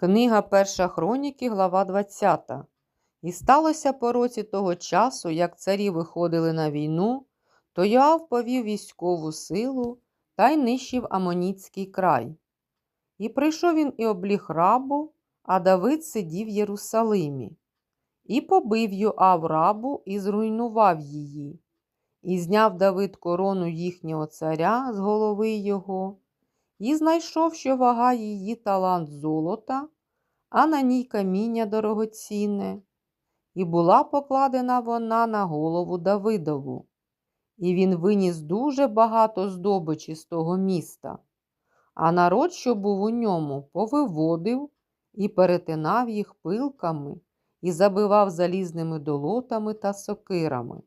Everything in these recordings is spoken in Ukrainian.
Книга Перша Хроніки, глава 20. І сталося по році того часу, як царі виходили на війну, то Йоав повів військову силу та й нищив Амоніцький край. І прийшов він і обліг рабу, а Давид сидів в Єрусалимі. І побив Йоав рабу і зруйнував її. І зняв Давид корону їхнього царя з голови його, і знайшов, що вага її талант золота, а на ній каміння дорогоцінне, і була покладена вона на голову Давидову. І він виніс дуже багато здобичі з того міста, а народ, що був у ньому, повиводив і перетинав їх пилками і забивав залізними долотами та сокирами.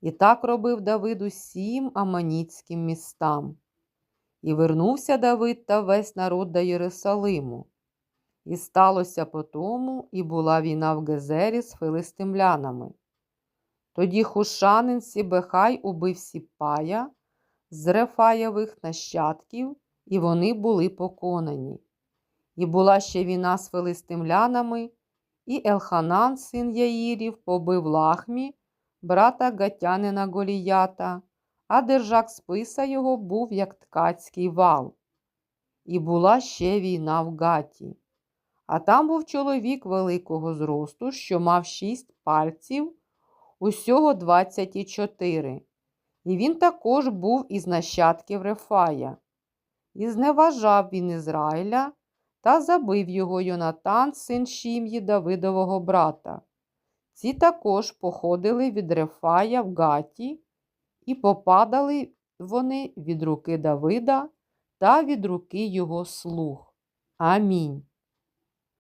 І так робив Давид усім аманіцьким містам. І вернувся Давид та весь народ до Єрусалиму. І сталося по тому, і була війна в Гезері з филистимлянами. Тоді хушанин Сібехай убив Сіпая з Рефаєвих нащадків, і вони були поконані. І була ще війна з филистимлянами, і Елханан, син Яїрів, побив лахмі, брата Гатянина Голіята, а держак списа його був як ткацький вал. І була ще війна в Гаті. А там був чоловік великого зросту, що мав шість пальців, усього двадцять і чотири. І він також був із нащадків Рефая. І зневажав він Ізраїля та забив його Йонатан, син Шім'ї Давидового брата. Ці також походили від Рефая в Гаті, і попадали вони від руки Давида та від руки його слуг. Амінь.